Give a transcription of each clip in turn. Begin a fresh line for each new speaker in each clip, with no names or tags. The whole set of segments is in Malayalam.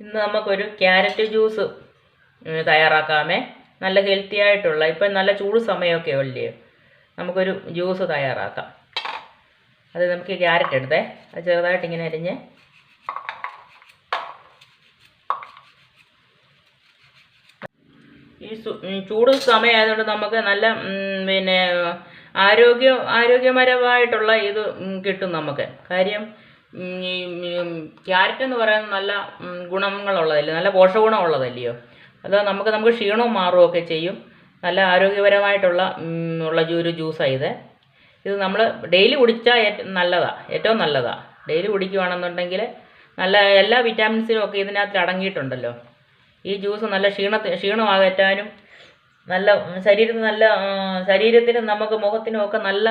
ഇന്ന് നമുക്കൊരു ക്യാരറ്റ് ജ്യൂസ് തയ്യാറാക്കാമേ. നല്ല ഹെൽത്തി ആയിട്ടുള്ള ഇപ്പം നല്ല ചൂട് സമയമൊക്കെ അല്ലേ? നമുക്കൊരു ജ്യൂസ് തയ്യാറാക്കാം. അത് നമുക്ക് ക്യാരറ്റ് എടുത്തേ. അത് ചെറുതായിട്ട് ഇങ്ങനെ അരിഞ്ഞ്. ഈ ചൂട് സമയമായതുകൊണ്ട് നമുക്ക് നല്ല പിന്നെ ആരോഗ്യ ആരോഗ്യപരമായിട്ടുള്ള ഇത് കിട്ടും നമുക്ക്. കാര്യം ക്യാരറ്റ് എന്ന് പറയുന്നത് നല്ല ഗുണങ്ങളുള്ളതല്ലേ? നല്ല പോഷകഗുണമുള്ളതല്ലയോ? അത് നമുക്ക് നമുക്ക് ക്ഷീണവും മാറുകയൊക്കെ ചെയ്യും. നല്ല ആരോഗ്യപരമായിട്ടുള്ള ഉള്ള ഒരു ജ്യൂസാണ് ഇത്. ഇത് നമ്മൾ ഡെയിലി കുടിച്ചാൽ നല്ലതാണ് ഏറ്റവും നല്ലതാണ് ഡെയിലി കുടിക്കുകയാണെന്നുണ്ടെങ്കിൽ നല്ല എല്ലാ വിറ്റാമിൻസിനും ഒക്കെ ഇതിനകത്ത് അടങ്ങിയിട്ടുണ്ടല്ലോ. ഈ ജ്യൂസ് നല്ല ക്ഷീണ ക്ഷീണമാകറ്റാനും നല്ല ശരീരത്തിന് നല്ല ശരീരത്തിന് നമുക്ക് മുഖത്തിനും ഒക്കെ നല്ല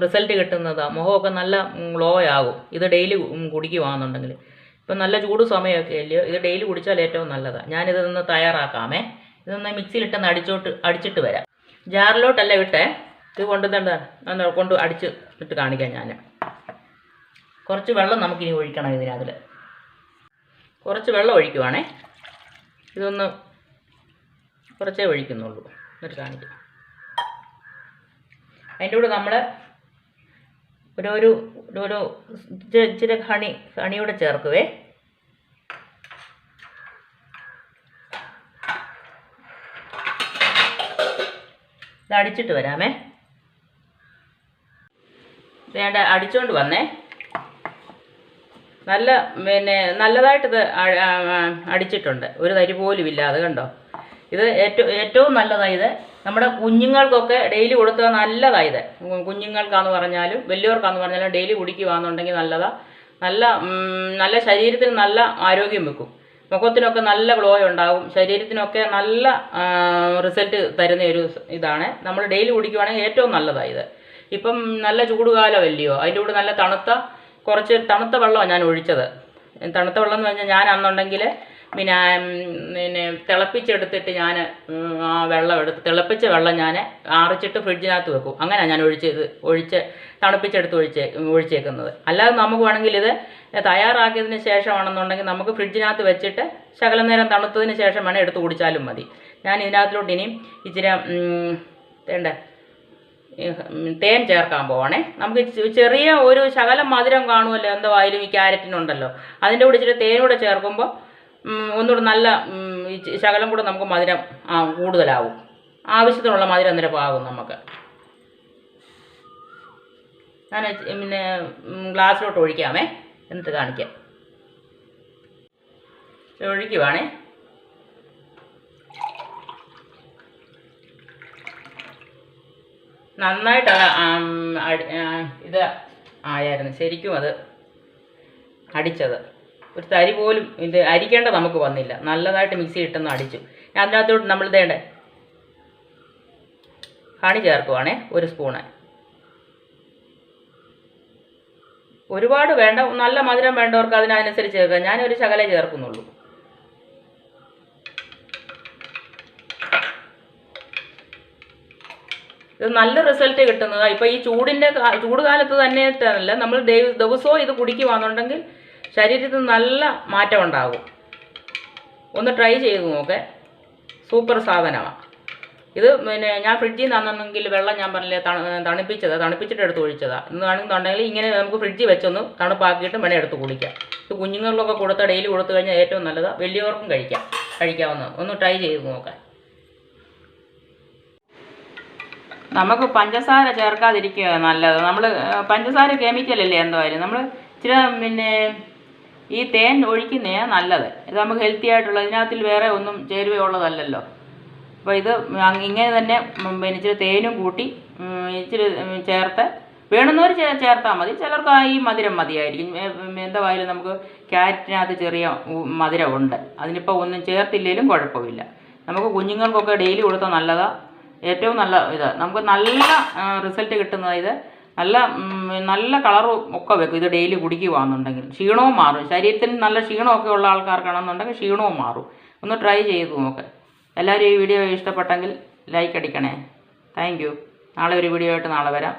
റിസൾട്ട് കിട്ടുന്നതാണ് മുഖമൊക്കെ നല്ല ഗ്ലോ ആകും. ഇത് ഡെയിലി കുടിക്കുകയാണെന്നുണ്ടെങ്കിൽ ഇപ്പം നല്ല ചൂട് സമയമൊക്കെ അല്ലയോ ഇത് ഡെയിലി കുടിച്ചാൽ ഏറ്റവും നല്ലതാണ് ഞാനിത് നിന്ന് തയ്യാറാക്കാമേ. ഇതൊന്ന് മിക്സിയിലിട്ടൊന്ന് അടിച്ചോട്ട് അടിച്ചിട്ട് വരാം. ജാറിലോട്ടല്ല വിട്ടേ ഇത് കൊണ്ടുതണ്ട കൊണ്ട് അടിച്ച് ഇട്ട് കാണിക്കാം ഞാൻ കുറച്ച് വെള്ളം നമുക്കിനി ഒഴിക്കണം ഇതിനകത്തിൽ കുറച്ച് വെള്ളം ഒഴിക്കുവാണേ. ഇതൊന്ന് കുറച്ചേ ഒഴിക്കുന്നുള്ളൂ. എന്നിട്ട് കാണിക്കാം. അതിന്റെ കൂടെ നമ്മൾ ഒരു ഒരു ഒരു ഇച്ചിരി ഹണി ഹണിയൂടെ ചേർക്കുവേ. അടിച്ചിട്ട് വരാമേ. വേണ്ട അടിച്ചുകൊണ്ട് വന്നേ. നല്ല പിന്നെ നല്ലതായിട്ട് ഇത് അ- ആ- അടിച്ചിട്ടുണ്ട്. ഒരു തരി പോലും ഇല്ല അത് കണ്ടോ? ഇത് ഏറ്റവും ഏറ്റവും നല്ലതായത് നമ്മുടെ കുഞ്ഞുങ്ങൾക്കൊക്കെ ഡെയിലി കൊടുത്താൽ നല്ലതായി ഇത്. കുഞ്ഞുങ്ങൾക്കാന്ന് പറഞ്ഞാലും വലിയവർക്കാന്ന് പറഞ്ഞാലും ഡെയിലി കുടിക്കുകയാണെന്നുണ്ടെങ്കിൽ നല്ലതാ. നല്ല നല്ല ശരീരത്തിന് നല്ല ആരോഗ്യം വെക്കും. മുഖത്തിനൊക്കെ നല്ല ഗ്ലോ ഉണ്ടാകും. ശരീരത്തിനൊക്കെ നല്ല റിസൾട്ട് തരുന്ന ഒരു ഇതാണ്. നമ്മൾ ഡെയിലി കുടിക്കുവാണെങ്കിൽ ഏറ്റവും നല്ലതായത് ഇപ്പം നല്ല ചൂടുകാലമല്ലയോ? അതിന്റെ കൂടെ നല്ല തണുത്ത കുറച്ച് തണുത്ത വെള്ളമാണ് ഞാൻ ഒഴിച്ചത്. തണുത്ത വെള്ളം എന്ന് പറഞ്ഞാൽ ഞാൻ അന്നുണ്ടെങ്കിൽ പിന്നെ പിന്നെ തിളപ്പിച്ചെടുത്തിട്ട് ഞാൻ ആ വെള്ളം എടുത്ത് തിളപ്പിച്ച വെള്ളം ഞാൻ ആറിച്ചിട്ട് ഫ്രിഡ്ജിനകത്ത് വെക്കും. അങ്ങനെയാണ് ഞാൻ ഒഴിച്ചത് ഒഴിച്ച് തണുപ്പിച്ചെടുത്ത് ഒഴിച്ചേ ഒഴിച്ചേക്കുന്നത്. അല്ലാതെ നമുക്ക് വേണമെങ്കിൽ ഇത് തയ്യാറാക്കിയതിന് ശേഷമാണെന്നുണ്ടെങ്കിൽ നമുക്ക് ഫ്രിഡ്ജിനകത്ത് വെച്ചിട്ട് ശകലം നേരം തണുത്തതിന് ശേഷം വേണേൽ എടുത്ത് കുടിച്ചാലും മതി. ഞാൻ ഇതിനകത്തിലോട്ട് ഇനിയും ഇച്ചിരി ഉം, വേണ്ട തേൻ ചേർക്കാൻ പോവാണേ. നമുക്ക് ചെറിയ ഒരു ശകലം മധുരം കാണുമല്ലോ എന്തോ ആയാലും ഈ ക്യാരറ്റിനുണ്ടല്ലോ. അതിന്റെ കൂടെ ഇച്ചിരി തേനൂടെ ചേർക്കുമ്പോൾ ഒന്നുകൂടെ നല്ല ശകലം കൂടെ നമുക്ക് മധുരം കൂടുതലാവും. ആവശ്യത്തിനുള്ള മധുരം അന്നേരം ആകും നമുക്ക്. ഞാൻ പിന്നെ ഗ്ലാസ്സിലോട്ട് ഒഴിക്കാമേ. എന്നിട്ട് കാണിക്കാം. ഒഴിക്കുവാണേ. നന്നായിട്ട് ഇത് ആയായിരുന്നു. ശരിക്കും അത് അടിച്ചത്. ഒരു തരി പോലും ഇത് അരിക്കേണ്ട നമുക്ക് വന്നില്ല. നല്ലതായിട്ട് മിക്സി ഇട്ടെന്ന് അടിച്ചു. അതിനകത്തോട്ട് നമ്മൾ ഇതേണ്ട ഹണി ചേർക്കുവാണേ ഒരു സ്പൂണ് ഒരുപാട് വേണ്ട നല്ല മധുരം വേണ്ടവർക്ക് അതിനനുസരിച്ച് ചേർക്കാം. ഞാനൊരു ശകലേ ചേർക്കുന്നുള്ളൂ. ഇത് നല്ല റിസൾട്ട് കിട്ടുന്നതാണ് ഇപ്പോൾ ഈ ചൂടിന്റെ കാ- ചൂട് കാലത്ത് തന്നെ അല്ല നമ്മൾ ദൈവ- ദിവസവും ഇത് കുടിക്കുവാണെന്നുണ്ടെങ്കിൽ ശരീരത്തിൽ നല്ല മാറ്റം ഉണ്ടാകും. ഒന്ന് ട്രൈ ചെയ്ത് നോക്കേ. സൂപ്പർ സാധനമാണ് ഇത് പിന്നെ ഞാൻ ഫ്രിഡ്ജിൽ നിന്നാണെങ്കിൽ വെള്ളം ഞാൻ പറഞ്ഞില്ലേ തണു തണുപ്പിച്ചതാണ് തണുപ്പിച്ചിട്ട് എടുത്ത് ഒഴിച്ചതാണ് ഇന്ന് വേണമെന്നുണ്ടെങ്കിൽ ഇങ്ങനെ നമുക്ക് ഫ്രിഡ്ജിൽ വെച്ചൊന്ന് തണുപ്പാക്കിയിട്ട് വേണേൽ എടുത്ത് കുടിക്കാം ഇത് കുഞ്ഞുങ്ങളിലൊക്കെ കൊടുത്താൽ ഡെയിലി കൊടുത്തു കഴിഞ്ഞാൽ ഏറ്റവും നല്ലതാണ് വലിയവർക്കും കഴിക്കാം കഴിക്കാവുന്ന ഒന്ന് ട്രൈ ചെയ്ത് നോക്കാം. നമുക്ക് പഞ്ചസാര ചേർക്കാതിരിക്കുക നല്ലത്. നമ്മൾ പഞ്ചസാര കെമിക്കലല്ലേ എന്തായാലും നമ്മൾ ഇച്ചിരി പിന്നെ ഈ തേൻ ഒഴിക്കുന്നതാണ് നല്ലത്. ഇത് നമുക്ക് ഹെൽത്തി ആയിട്ടുള്ള ഇതിനകത്തിൽ വേറെ ഒന്നും ചേരുവയുള്ളതല്ലല്ലോ അപ്പോൾ ഇത് ഇങ്ങനെ തന്നെ പിന്നെ ഇച്ചിരി തേനും കൂട്ടി ഇച്ചിരി ചേർത്ത് വേണമെന്നവർ ചേ ചേർത്താൽ മതി. ചിലർക്ക് ആ ഈ മധുരം മതിയായിരിക്കും. എന്താ എന്തായാലും നമുക്ക് ക്യാരറ്റിനകത്ത് ചെറിയ മധുരം മധുരമുണ്ട്. അതിനിപ്പോൾ ഒന്നും ചേർത്തില്ലെങ്കിലും കുഴപ്പമില്ല. നമുക്ക് കുഞ്ഞുങ്ങൾക്കൊക്കെ ഡെയിലി കൊടുത്താൽ നല്ലതാണ് ഏറ്റവും നല്ല ഇത്. നമുക്ക് നല്ല റിസൾട്ട് കിട്ടുന്നത് ഇത്. നല്ല നല്ല കളറും ഒക്കെ വെക്കും. ഇത് ഡെയിലി കുടിക്കുകയാണെന്നുണ്ടെങ്കിൽ ക്ഷീണവും മാറും. ശരീരത്തിന് നല്ല ക്ഷീണമൊക്കെ ഉള്ള ആൾക്കാർക്കാണെന്നുണ്ടെങ്കിൽ ക്ഷീണവും മാറും. ഒന്ന് ട്രൈ ചെയ്ത് നോക്ക്. എല്ലാവരും ഈ വീഡിയോ ഇഷ്ടപ്പെട്ടെങ്കിൽ ലൈക്ക് അടിക്കണേ. താങ്ക് നാളെ ഒരു വീഡിയോ ആയിട്ട് നാളെ വരാം.